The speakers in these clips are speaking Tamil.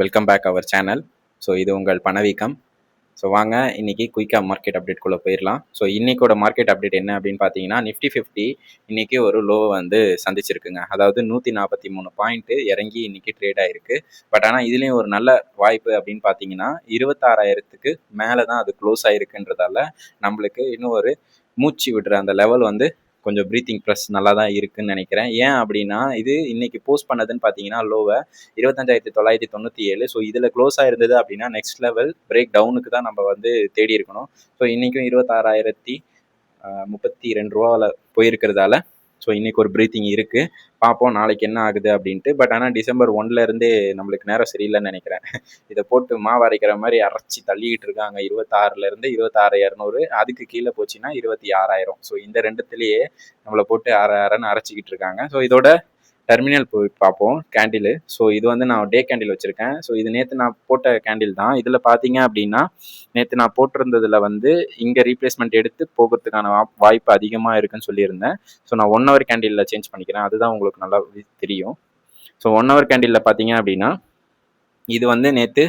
வெல்கம் பேக் அவர் சேனல் ஸோ இது உங்கள் பணவீக்கம். ஸோ வாங்க இன்னைக்கு குயிக்காக மார்க்கெட் அப்டேட்குள்ளே போயிடலாம் ஸோ இன்னைக்கோட மார்க்கெட் அப்டேட் என்ன அப்படின்னு பார்த்தீங்கன்னா நிஃப்டி ஃபிஃப்டி இன்றைக்கி ஒரு லோ வந்து சந்திச்சிருக்குங்க. அதாவது நூற்றி நாற்பத்தி மூணு பாயிண்ட்டு இறங்கி இன்னைக்கு ட்ரேட் ஆயிருக்கு. பட் ஆனால் இதுலேயும் ஒரு நல்ல வாய்ப்பு அப்படின்னு பார்த்தீங்கன்னா இருபத்தாறாயிரத்துக்கு மேலே தான் அது க்ளோஸ் ஆகிருக்குன்றதால நம்மளுக்கு இன்னும் ஒரு மூச்சு விடுற அந்த லெவல் வந்து கொஞ்சம் ப்ரீத்திங் ப்ரெஸ் நல்லா தான் இருக்குன்னு நினைக்கிறேன். ஏன் அப்படின்னா இது இன்னைக்கு போஸ்ட் பண்ணதுன்னு பார்த்தீங்கன்னா லோவை இருபத்தஞ்சாயிரத்தி தொள்ளாயிரத்தி தொண்ணூற்றி ஏழு ஸோ இதில் க்ளோஸ் ஆயிருந்தது அப்படின்னா நெக்ஸ்ட் லெவல் பிரேக் டவுனுக்கு தான் நம்ம வந்து தேடி இருக்கணும். ஸோ இன்றைக்கும் இருபத்தாறாயிரத்தி முப்பத்தி ரெண்டு ரூபாவில் போயிருக்கிறதால ஸோ இன்றைக்கி ஒரு ப்ரீத்திங் இருக்குது பார்ப்போம் நாளைக்கு என்ன ஆகுது அப்படின்ட்டு. பட் ஆனால் டிசம்பர் ஒன்லேருந்தே நம்மளுக்கு நேரம் சரியில்லைன்னு நினைக்கிறேன். இதை போட்டு மாவு அரைக்கிற மாதிரி அரைச்சி தள்ளிக்கிட்டு இருக்காங்க. இருபத்தாறுலேருந்து இருபத்தாறு இரநூறு. அதுக்கு கீழே போச்சுன்னா இருபத்தி ஆறாயிரம். ஸோ இந்த ரெண்டுத்துலேயே நம்மளை போட்டு அரை அரைன்னு அரைச்சிக்கிட்டு இருக்காங்க. ஸோ இதோட டெர்மினல் போய் பார்ப்போம் கேண்டில் ஸோ இது வந்து நான் டே கேண்டில் வச்சுருக்கேன். ஸோ இது நேற்று நான் போட்ட கேண்டில் தான். இதில் பார்த்தீங்க அப்படின்னா நேற்று நான் போட்டிருந்ததில் வந்து இங்கே ரீப்ளேஸ்மெண்ட் எடுத்து போகிறதுக்கான வாய்ப்பு அதிகமாக இருக்குன்னு சொல்லியிருந்தேன். ஸோ நான் ஒன் ஹவர் கேண்டிலில் சேஞ்ச் பண்ணிக்கிறேன். அதுதான் உங்களுக்கு நல்லா தெரியும். ஸோ ஒன் ஹவர் கேண்டிலில் பார்த்தீங்க அப்படின்னா இது வந்து நேற்று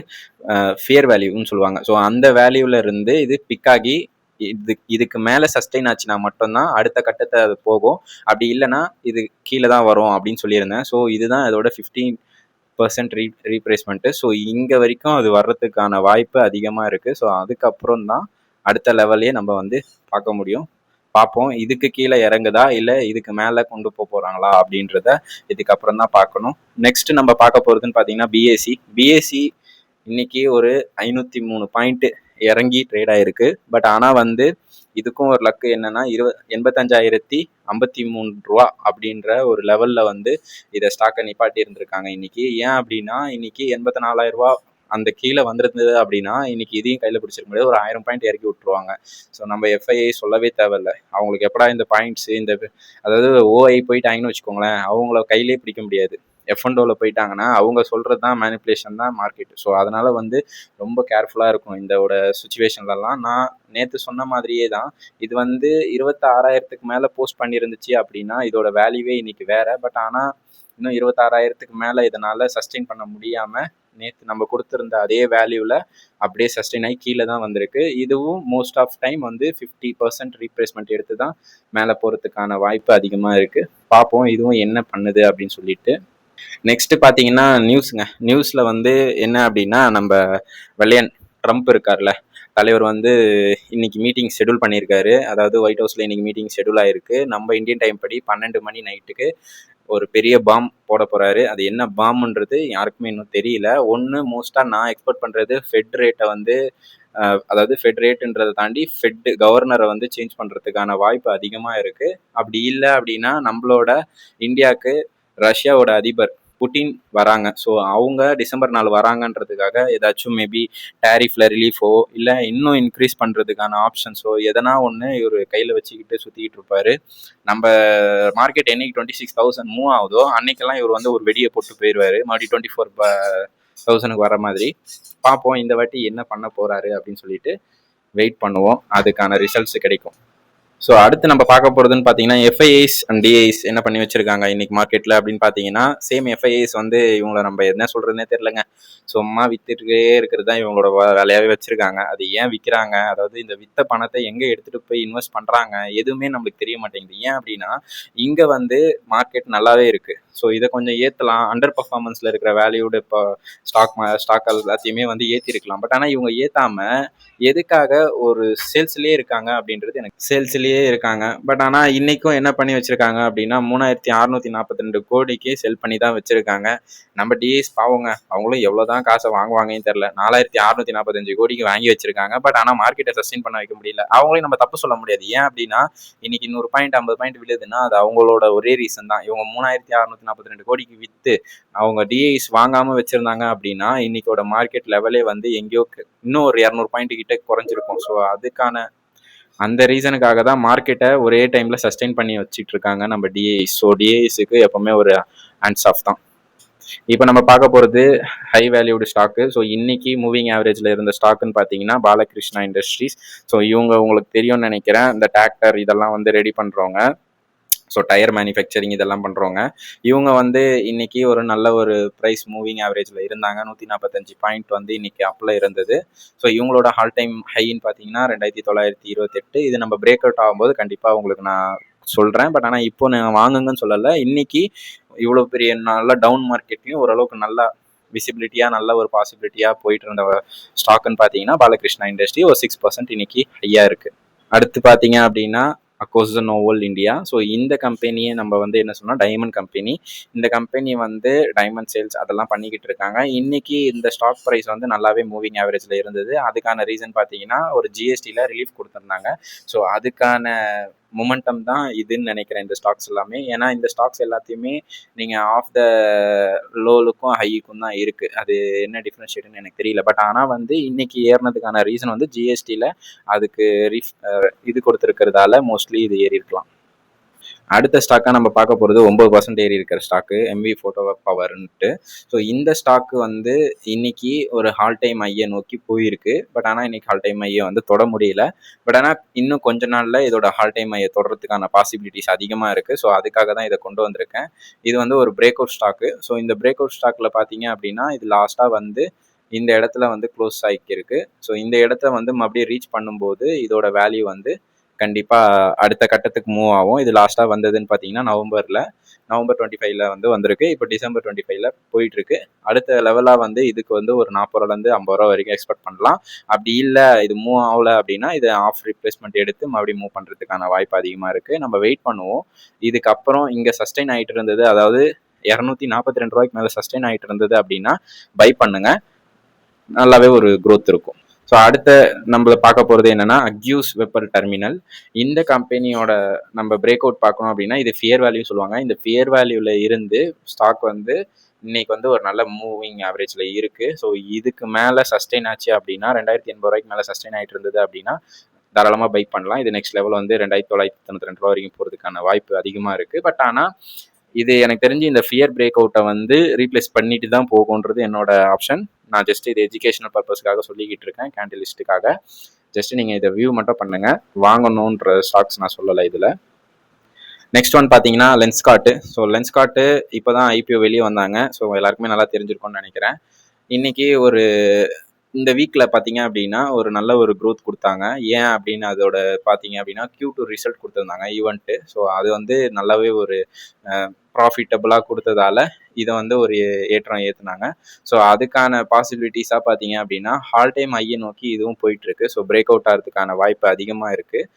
ஃபியர் வேல்யூன்னு சொல்லுவாங்க. ஸோ அந்த வேல்யூவில் இருந்து இது பிக் ஆகி இது இதுக்கு மேலே சஸ்டெயின் ஆச்சுன்னா மட்டும்தான் அடுத்த கட்டத்தை அது போகும். அப்படி இல்லைன்னா இது கீழே தான் வரும் அப்படின்னு சொல்லியிருந்தேன். ஸோ இதுதான் அதோட fifteen percent re replacement so இங்கே வரைக்கும் அது வர்றதுக்கான வாய்ப்பு அதிகமாக இருக்குது ஸோ அதுக்கப்புறம் தான் அடுத்த லெவல்லையே நம்ம வந்து பார்க்க முடியும். பார்ப்போம். இதுக்கு கீழே இறங்குதா? இல்லை இதுக்கு மேலே கொண்டு போக போகிறாங்களா அப்படின்றத இதுக்கப்புறம் தான் பார்க்கணும். நெக்ஸ்ட் நம்ம பார்க்க போகிறதுன்னு பார்த்தீங்கன்னா பிஎஸ்சி பிஎஸ்சி இன்னைக்கு ஒரு ஐநூற்றி மூணு பாயிண்ட்டு இறங்கி ட்ரேட் ஆயிருக்கு. பட் ஆனால் வந்து இதுக்கும் ஒரு லக்கு என்னன்னா இருவ எண்பத்தஞ்சாயிரத்தி ஐம்பத்தி மூணு ரூபா அப்படின்ற ஒரு லெவலில் வந்து இதை ஸ்டாக்கை நிப்பாட்டி இருந்திருக்காங்க இன்னைக்கு. ஏன் அப்படின்னா இன்னைக்கு எண்பத்தி நாலாயிரம் ரூபா அந்த கீழே வந்திருந்தது அப்படின்னா இன்னைக்கு இதையும் கையில் பிடிச்சிருக்க முடியாது. ஒரு ஆயிரம் பாயிண்ட் இறக்கி விட்டுருவாங்க. ஸோ நம்ம எஃப்ஐஐ சொல்லவே தேவையில்ல. அவங்களுக்கு எப்படா இந்த பாயிண்ட்ஸு இந்த அதாவது ஓஐ போயிட்டாங்கன்னு வச்சுக்கோங்களேன் அவங்கள கையிலே பிடிக்க முடியாது. எஃப்என்டோவில் போயிட்டாங்கன்னா அவங்க சொல்கிறது தான் மேனிப்புலேஷன் தான் மார்க்கெட் ஸோ அதனால் வந்து ரொம்ப கேர்ஃபுல்லாக இருக்கும் இந்தோட சுச்சுவேஷன்லலாம் நான் நேற்று சொன்ன மாதிரியே தான். இது வந்து இருபத்தாறாயிரத்துக்கு மேலே போஸ்ட் பண்ணியிருந்துச்சு அப்படின்னா இதோட வேல்யூவே இன்னைக்கு வேறு. பட் ஆனால் இன்னும் இருபத்தாறாயிரத்துக்கு மேலே இதனால் சஸ்டெயின் பண்ண முடியாமல் நேற்று நம்ம கொடுத்துருந்த அதே வேல்யூவில் அப்படியே சஸ்டெயின் ஆகி கீழே தான் வந்திருக்கு. இதுவும் மோஸ்ட் ஆஃப் டைம் வந்து ஃபிஃப்டி பர்சன்ட் ரீப்ளேஸ்மெண்ட் எடுத்து தான் மேலே போகிறதுக்கான வாய்ப்பு அதிகமாக இருக்குது பார்ப்போம் இதுவும் என்ன பண்ணுது அப்படின்னு சொல்லிட்டு. நெக்ஸ்ட் பார்த்தீங்கன்னா நியூஸுங்க நியூஸில் வந்து என்ன அப்படின்னா நம்ம வெள்ளையன் ட்ரம்ப் இருக்கார்ல. தலைவர் வந்து இன்னைக்கு மீட்டிங் ஷெடியூல் பண்ணியிருக்காரு. அதாவது ஒயிட் ஹவுஸில் இன்னைக்கு மீட்டிங் ஷெடியூல் ஆயிருக்கு. நம்ம இந்தியன் டைம் படி பன்னெண்டு மணி நைட்டுக்கு ஒரு பெரிய பாம் போட போகிறாரு அது என்ன பாம்ன்றது யாருக்குமே இன்னும் தெரியல. ஒன்று மோஸ்ட்டாக நான் எக்ஸ்பெக்ட் பண்ணுறது ஃபெட் ரேட்டை வந்து அதாவது ஃபெட் ரேட்டுன்றதை தாண்டி ஃபெட் கவர்னரை வந்து சேஞ்ச் பண்ணுறதுக்கான வாய்ப்பு அதிகமாக இருக்குது அப்படி இல்லை அப்படின்னா நம்மளோட இந்தியாவுக்கு ரஷ்யாவோட அதிபர் புட்டின் வராங்க. ஸோ அவங்க டிசம்பர் நாள் வராங்கன்றதுக்காக ஏதாச்சும் மேபி டேரிஃபில் ரிலீஃபோ இல்லை இன்னும் இன்க்ரீஸ் பண்ணுறதுக்கான ஆப்ஷன்ஸோ எதனா ஒன்று இவர் கையில் வச்சுக்கிட்டு சுற்றிக்கிட்டு இருப்பார். நம்ம மார்க்கெட் என்னைக்கு டுவெண்ட்டி சிக்ஸ் தௌசண்ட் மூவ் ஆகுதோ அன்னைக்கெல்லாம் இவர் வந்து ஒரு வெடியை போட்டு போயிடுவார் மறுபடியும் டுவெண்ட்டி ஃபோர் தௌசண்ட்க்கு வர மாதிரி. பார்ப்போம் இந்த வாட்டி என்ன பண்ண போகிறாரு அப்படின்னு சொல்லிட்டு வெயிட் பண்ணுவோம். அதுக்கான ரிசல்ட்ஸ் கிடைக்கும். ஸோ அடுத்து நம்ம பார்க்க போகிறதுன்னு பார்த்தீங்கன்னா எஃப்ஐஐஸ் அண்ட் டிஐஸ் என்ன பண்ணி வச்சிருக்காங்க இன்னைக்கு மார்க்கெட்டில் அப்படின்னு பார்த்தீங்கன்னா சேம் எஃப்ஐஐஸ் வந்து இவங்களை நம்ம என்ன சொல்கிறதுனே தெரிலங்க சும்மா வித்துட்டே இருக்கிறது தான் இவங்களோட வேலையாகவே வச்சுருக்காங்க. அது ஏன் விற்கிறாங்க அதாவது இந்த வித்த பணத்தை எங்கே எடுத்துகிட்டு போய் இன்வெஸ்ட் பண்ணுறாங்க எதுவுமே நம்மளுக்கு தெரிய மாட்டேங்குது. ஏன் அப்படின்னா இங்கே வந்து மார்க்கெட் நல்லாவே இருக்குது ஸோ இதை கொஞ்சம் ஏற்றலாம் அண்டர் பர்ஃபார்மன்ஸில் இருக்கிற வேல்யூடு இப்போ ஸ்டாக் ஸ்டாக் எல்லாத்தையுமே வந்து ஏற்றிருக்கலாம் பட் ஆனால் இவங்க ஏற்றாமல் எதுக்காக ஒரு சேல்ஸ்லேயே இருக்காங்க அப்படின்றது எனக்கு சேல்ஸ்லேயே இருக்காங்க. பட் ஆனால் இன்றைக்கும் என்ன பண்ணி வச்சுருக்காங்க அப்படின்னா மூணாயிரத்தி அறநூற்றி நாற்பத்தி ரெண்டு கோடிக்கு செல் பண்ணி தான் வச்சுருக்காங்க. நம்ம டிஎஸ் பாவங்க அவங்களும் எவ்வளோ தான் காசை வாங்குவாங்கன்னு தெரில நாலாயிரத்தி அறநூற்றி நாற்பத்தஞ்சு கோடிக்கு வாங்கி வச்சுருக்காங்க. பட் ஆனால் மார்க்கெட்டை சஸ்டெயின் பண்ண வைக்க முடியல. அவங்களையும் நம்ம தப்பு சொல்ல முடியாது. ஏன் அப்படின்னா இன்னைக்கு இன்னொரு பாயிண்ட் ஐம்பது பாயிண்ட் விழுதுன்னா அது அவங்களோட ஒரே ரீசன் தான். இவங்க மூணாயிரத்தி அறநூற்றி நாற்பத்தி ரெண்டு கோடிக்கு விற்று அவங்க டிஐஸ் வாங்காமல் வச்சுருந்தாங்க அப்படின்னா இன்னைக்கோட மார்க்கெட் லெவலே வந்து எங்கேயோ இன்னும் ஒரு இரநூறு பாயிண்ட் கிட்ட குறைஞ்சிருக்கும். ஸோ அதுக்கான அந்த ரீசனுக்காக தான் மார்க்கெட்டை ஒரே டைமில் சஸ்டெயின் பண்ணி வச்சுட்டு இருக்காங்க நம்ம டிஐஸ் ஸோ டிஐஸுக்கு எப்போவுமே ஒரு ஹேண்ட்ஸ் ஆஃப் தான். இப்போ நம்ம பார்க்க போகிறது ஹை வேல்யூடு ஸ்டாக்கு ஸோ இன்னைக்கு மூவிங் ஆவரேஜில் இருந்த ஸ்டாக்குன்னு பார்த்தீங்கன்னா பாலகிருஷ்ணா இண்டஸ்ட்ரீஸ் ஸோ இவங்க உங்களுக்கு தெரியும்னு நினைக்கிறேன். இந்த டிராக்டர் இதெல்லாம் வந்து ரெடி பண்ணுறவங்க ஸோ டயர் மேனுஃபேக்சரிங் இதெல்லாம் பண்ணுறவங்க இவங்க வந்து இன்னைக்கு ஒரு நல்ல ஒரு ப்ரைஸ் மூவிங் ஆவரேஜில் இருந்தாங்க. நூற்றி நாற்பத்தஞ்சு பாயிண்ட் வந்து இன்னைக்கு அப்பில் இருந்தது. ஸோ இவங்களோட ஹால் டைம் ஹைன்னு பார்த்தீங்கன்னா ரெண்டாயிரத்தி தொள்ளாயிரத்தி இருபத்தெட்டு. இது நம்ம பிரேக் அவுட் ஆகும்போது கண்டிப்பாக உங்களுக்கு நான் சொல்கிறேன் பட் ஆனால் இப்போ நான் வாங்குங்கன்னு சொல்லலை. இன்னைக்கு இவ்வளோ பெரிய நல்ல டவுன் மார்க்கெட்லையும் ஓரளவுக்கு நல்லா விசிபிலிட்டியாக நல்ல ஒரு பாசிபிலிட்டியாக போயிட்டு இருந்த ஸ்டாக்குன்னு பார்த்தீங்கன்னா பாலகிருஷ்ணா இண்டஸ்ட்ரி ஒரு சிக்ஸ் பர்சன்ட் இன்னைக்கு ஹையாக இருக்குது அடுத்து பார்த்தீங்க அப்படின்னா across the novel India so இந்த கம்பெனியை நம்ம வந்து என்ன சொன்னால் டைமண்ட் கம்பெனி இந்த கம்பெனி வந்து டைமண்ட் சேல்ஸ் அதெல்லாம் பண்ணிக்கிட்டு இருக்காங்க. இன்னைக்கு இந்த ஸ்டாக் ப்ரைஸ் வந்து நல்லாவே மூவிங் ஆவரேஜில் இருந்தது. அதுக்கான ரீசன் பார்த்தீங்கன்னா ஒரு ஜிஎஸ்டியில் ரிலீஃப் கொடுத்துருந்தாங்க. ஸோ அதுக்கான மொமெண்டம் தான் இதுன்னு நினைக்கிறேன் இந்த ஸ்டாக்ஸ் எல்லாமே. ஏன்னா இந்த ஸ்டாக்ஸ் எல்லாத்தையுமே நீங்கள் ஆஃப் த லோலுக்கும் ஹைக்கும் தான் இருக்குது அது என்ன டிஃப்ரென்ஷியேட்டுன்னு எனக்கு தெரியல. பட் ஆனால் வந்து இன்னைக்கு ஏறினதுக்கான ரீசன் வந்து ஜிஎஸ்டியில் அதுக்கு ரீஃப் இது கொடுத்துருக்கிறதால மோஸ்ட்லி இது ஏறி இருக்கலாம் அடுத்த ஸ்டாக்காக நம்ம பார்க்க போகிறது ஒம்பது பர்சன்ட் ஏறி இருக்கிற ஸ்டாக்கு எம்வி ஃபோட்டோ பவர்ன்ட்டு ஸோ இந்த ஸ்டாக்கு வந்து இன்னைக்கு ஒரு ஹால் டைம் ஐயை நோக்கி போயிருக்கு. பட் ஆனால் இன்னைக்கு ஹால் டைம் ஐயை வந்து தொட முடியல. பட் ஆனால் இன்னும் கொஞ்ச நாளில் இதோட ஹால் டைம் ஐயை தொடர்றதுக்கான பாசிபிலிட்டிஸ் அதிகமாக இருக்குது ஸோ அதுக்காக தான் இதை கொண்டு வந்திருக்கேன். இது வந்து ஒரு பிரேக் அவுட் ஸ்டாக்கு ஸோ இந்த பிரேக் அவுட் ஸ்டாக்கில் பார்த்தீங்க அப்படின்னா இது லாஸ்ட்டாக வந்து இந்த இடத்துல வந்து க்ளோஸ் ஆகிருக்கு ஸோ இந்த இடத்த வந்து மறுபடியும் ரீச் பண்ணும்போது இதோட வேல்யூ வந்து கண்டிப்பாக அடுத்த கட்டத்துக்கு மூவ் ஆகும். இது லாஸ்ட்டாக வந்ததுன்னு பார்த்தீங்கன்னா நவம்பரில் நவம்பர் டுவெண்ட்டி ஃபைவ்ல வந்து வந்திருக்கு. இப்போ டிசம்பர் டுவெண்ட்டி ஃபைவ்ல போயிட்டு இருக்கு அடுத்த லெவலாக வந்து இதுக்கு வந்து ஒரு நாற்பது ரூபாலேருந்து ஐம்பது ரூபா வரைக்கும் எக்ஸ்பெக்ட் பண்ணலாம். அப்படி இல்லை இது மூவ் ஆகல அப்படின்னா இது ஆஃப் ரிப்ளேஸ்மெண்ட் எடுத்து மறுபடியும் மூவ் பண்ணுறதுக்கான வாய்ப்பு அதிகமாக இருக்குது நம்ம வெயிட் பண்ணுவோம். இதுக்கப்புறம் இங்கே சஸ்டெயின் ஆகிட்டு இருந்தது அதாவது இரநூத்தி நாற்பத்தி ரெண்டு ரூபாய்க்கு மேலே சஸ்டெயின் ஆகிட்டு இருந்தது அப்படின்னா பை பண்ணுங்க. நல்லாவே ஒரு க்ரோத் இருக்கும். ஸோ அடுத்த நம்மள பார்க்க போகிறது என்னன்னா அக்யூஸ் வெப்பர் டெர்மினல் இந்த கம்பெனியோட நம்ம பிரேக் அவுட் பார்க்கணும் அப்படின்னா இது ஃபியர் வேல்யூ சொல்லுவாங்க. இந்த ஃபியர் வேல்யூவில் இருந்து ஸ்டாக் வந்து இன்னைக்கு வந்து ஒரு நல்ல மூவிங் ஆவரேஜில் இருக்குது ஸோ இதுக்கு மேலே சஸ்டெயின் ஆச்சு அப்படின்னா ரெண்டாயிரத்தி எண்பது ரூபாய்க்கு மேலே சஸ்டெயின் ஆகிட்டு இருந்தது அப்படின்னா தாராளமாக பை பண்ணலாம். இது நெக்ஸ்ட் லெவல் வந்து ரெண்டாயிரத்தி தொள்ளாயிரத்தி தொண்ணூற்றி ரெண்டு ரூபா வரைக்கும் போகிறதுக்கான வாய்ப்பு அதிகமாக இருக்குது பட் ஆனால் இது எனக்கு தெரிஞ்சு இந்த ஃபியர் பிரேக் அவுட்டை வந்து ரீப்ளேஸ் பண்ணிட்டு தான் போகுன்றது என்னோட ஆப்ஷன் நான் ஜஸ்ட் இது எஜுகேஷனல் பர்பஸ்க்காக சொல்லிக்கிட்டு இருக்கேன் கேண்டலிஸ்ட்டுக்காக ஜஸ்ட் நீங்கள் இதை வியூ மட்டும் பண்ணுங்க. வாங்கணுன்ற ஸ்டாக்ஸ் நான் சொல்லலை இதில். நெக்ஸ்ட் ஒன் பார்த்தீங்கன்னா லென்ஸ்கார்ட்டு ஸோ லென்ஸ்கார்ட்டு இப்போ தான் ஐபிஓ வெளியே வந்தாங்க. ஸோ எல்லாருக்குமே நல்லா தெரிஞ்சிருக்கும்னு நினைக்கிறேன். இன்றைக்கி ஒரு இந்த வீக்கில் பார்த்தீங்க அப்படின்னா ஒரு நல்ல ஒரு க்ரோத் கொடுத்தாங்க. ஏன் அப்படின்னு அதோட பார்த்தீங்க அப்படின்னா கியூ டூ ரிசல்ட் கொடுத்துருந்தாங்க ஈவெண்ட்டு ஸோ அது வந்து நல்லாவே ஒரு ப்ராஃபிட்டபுளாக கொடுத்ததால இதை வந்து ஒரு ஏற்றம் ஏற்றுனாங்க ஸோ அதுக்கான பாசிபிலிட்டிஸாக பார்த்தீங்க அப்படின்னா ஹால் டைம் ஐயை நோக்கி இதுவும் போயிட்டுருக்கு. ஸோ பிரேக் அவுட் ஆகிறதுக்கான வாய்ப்பு அதிகமாக இருக்குது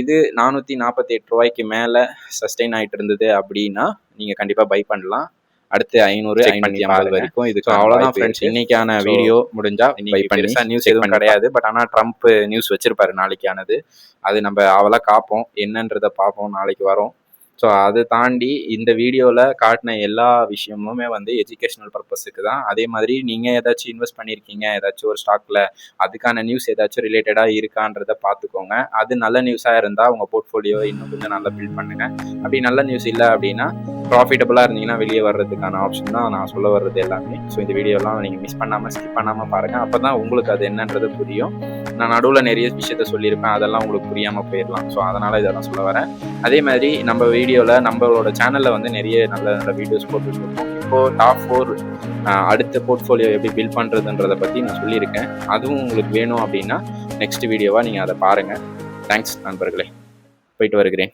இது நானூற்றி நாற்பத்தி எட்டு ரூபாய்க்கு மேலே சஸ்டெயின் ஆகிட்டு இருந்தது அப்படின்னா நீங்கள் கண்டிப்பாக பை பண்ணலாம். அடுத்து ஐநூறு ஐநூற்றி ஐம்பது வரைக்கும் இதுக்கு ஃப்ரெண்ட்ஸ் இன்னைக்கான வீடியோ முடிஞ்சா பை பண்ணி நியூஸ் எதுவும் கிடையாது. பட் ஆனால் ட்ரம்ப் நியூஸ் வச்சிருப்பாரு நாளைக்கானது. அது நம்ம அவளா காப்போம். என்னன்றதை பார்ப்போம். நாளைக்கு வரோம். ஸோ அதை தாண்டி இந்த வீடியோவில் காட்டின எல்லா விஷயமுமே வந்து எஜுகேஷனல் பர்பஸுக்கு தான். அதே மாதிரி நீங்கள் ஏதாச்சும் இன்வெஸ்ட் பண்ணியிருக்கீங்க ஏதாச்சும் ஒரு ஸ்டாக்கில் அதுக்கான நியூஸ் ஏதாச்சும் ரிலேட்டடாக இருக்கான்றத பார்த்துக்கோங்க அது நல்ல நியூஸாக இருந்தால் உங்கள் போர்ட்ஃபோலியோ இன்னும் கொஞ்சம் நல்லா பில்ட் பண்ணுங்கள் அப்படி நல்ல நியூஸ் இல்லை அப்படின்னா ப்ராஃபிட்டபுளாக இருந்தீங்கன்னா வெளியே வர்றதுக்கான ஆப்ஷன் தான் நான் சொல்ல வர்றது எல்லாமே. ஸோ இந்த வீடியோலாம் நீங்கள் மிஸ் பண்ணாமல் ஸ்கிப் பண்ணாமல் பாருங்கள் அப்போ தான் உங்களுக்கு அது என்னன்றது புரியும். நான் நடுவில் நிறைய விஷயத்த சொல்லியிருப்பேன். அதெல்லாம் உங்களுக்கு புரியாமல் போயிடலாம். ஸோ அதனால் இதெல்லாம் சொல்ல வரேன். அதே மாதிரி நம்ம வீடியோவில் நம்மளோட சேனலில் வந்து நிறைய நல்ல நல்ல வீடியோஸ் போட்டுருக்கோம் இப்போது டாப் ஃபோர் அடுத்த போர்ட்ஃபோலியோ எப்படி பில்ட் பண்ணுறதுன்றதை பற்றி நான் சொல்லியிருக்கேன். அதுவும் உங்களுக்கு வேணும் அப்படின்னா நெக்ஸ்ட் வீடியோவாக நீங்கள் அதை பாருங்கள் தேங்க்ஸ் நண்பர்களே. போயிட்டு வருகிறேன்.